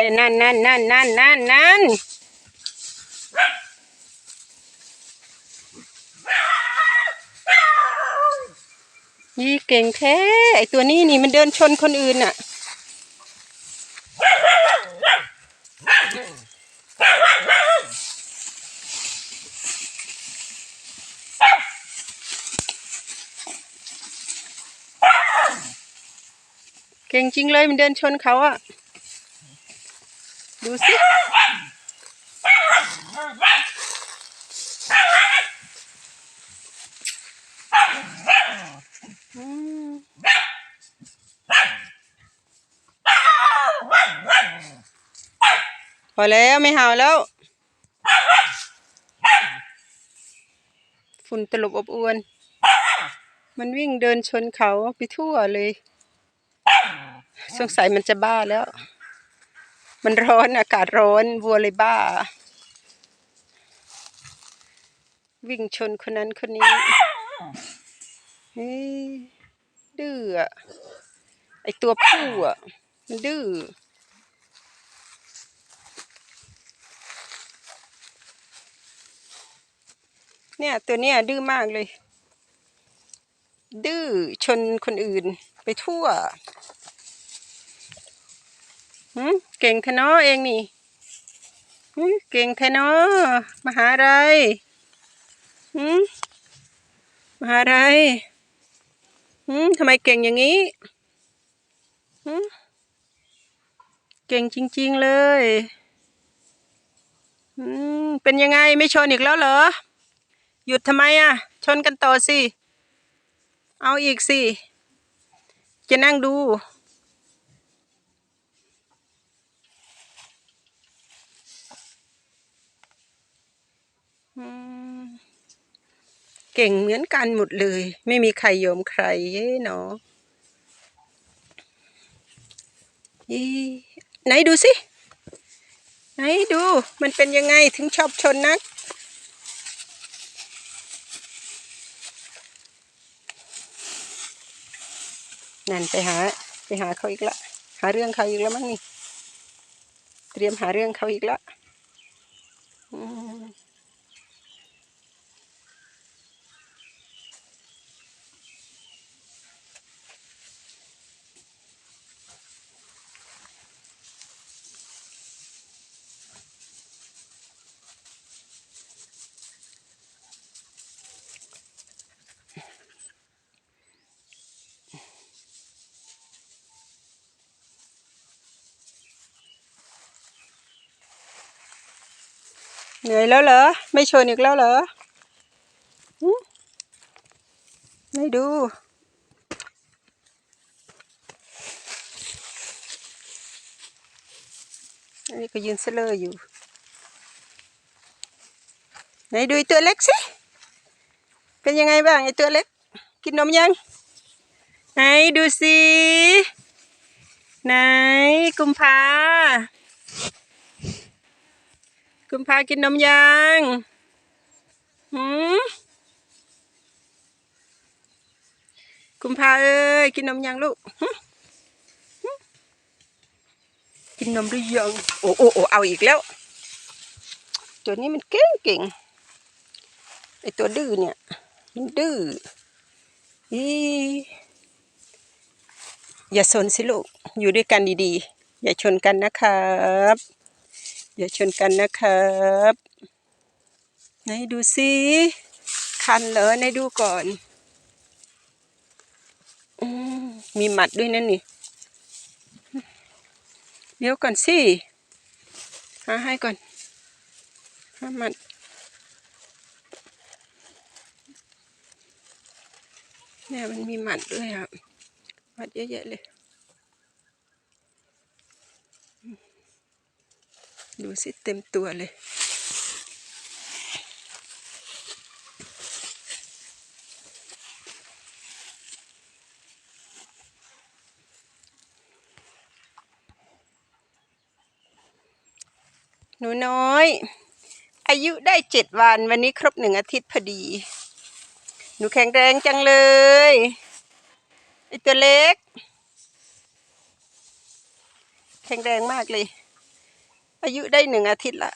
อ้ยนั่นนั่นนั่นนั่นนั่นนั่นยี่เก่งแท้ไอตัวนี้นี่มันเดินชนคนอื่นอะเก่งจริงเลยมันเดินชนเขาอะ ดูสิ พอแล้วไม่เห่าแล้ว ฝุ่นตลบอบอวน มันวิ่งเดินชนเขาไปทั่วเลย สงสัยมันจะบ้าแล้ว มันร้อนอากาศร้อนวัวเลยบ้า วิ่งชนคนนั้นคนนี้เฮ้ยดื้ออะไอตัวผู้อะมันดื้อเนี่ยตัวเนี้ยดื้อมากเลย ดื้อชนคนอื่นไปทั่ว หืมเก่งแทเนอเองนี่หืมเก่งแทเนอมาหาอะไรหืมมาหาอะไรหืมทำไมเก่งอย่างนี้หืมเก่งจริง ๆ เลยหืมเป็นยังไงไม่ชนอีกแล้วเหรอ หยุดทำไมอะ ชนกันต่อสิ เอาอีกสิ จะนั่งดู เก่งเหมือนกันหมดเลย ไม่มีใครยอมใครเย้เนาะอีไหนดูสิ ไหนดู มันเป็นยังไงถึงชอบชนนัก นั่นไปหา ไปหาเขาอีกละ หาเรื่องเขาอีกแล้วมั้งนี่ เตรียมหาเรื่องเขาอีกละอืม เหนื่อยแล้วเหรอ ไม่ชนอีกแล้วเหรอหึไม่ดู อันนี้ก็ยืนเสลออยู่ ไหนดูไอ้ตัวเล็กสิ เป็นยังไงบ้างไอ้ตัวเล็ก กินนมยัง ไหนดูสิ ไหนกุมภา กุมภากินนมยังหืมกุมภาเอ้ยกินนมยังลูกกินนมหรือยังโอ้โอ้โอ้เอาอีกแล้ว ตัวนี้มันเก่งเก่งไอตัวดื้อเนี่ย มันดื้ออีอย่าสนสิลูก อยู่ด้วยกันดีๆ อย่าชนกันนะครับ อย่าชนกันนะครับไหนดูสิคันเหรอไหนดูก่อนอมมีหมัดด้วยนั่นนี่เดี๋ยวก่อนสิหาให้ก่อนหาหมัดเนี่ยมันมีหมัดด้วยอะหมัดเยอะแยะเลย ดูสิเต็มตัวเลย หนูน้อย อายุได้เจ็ดวันวันนี้ครบหนึ่งอาทิตย์พอดี หนูแข็งแรงจังเลยไอตัวเล็ก แข็งแรงมากเลย อายุได้หนึ่งอาทิตย์ละ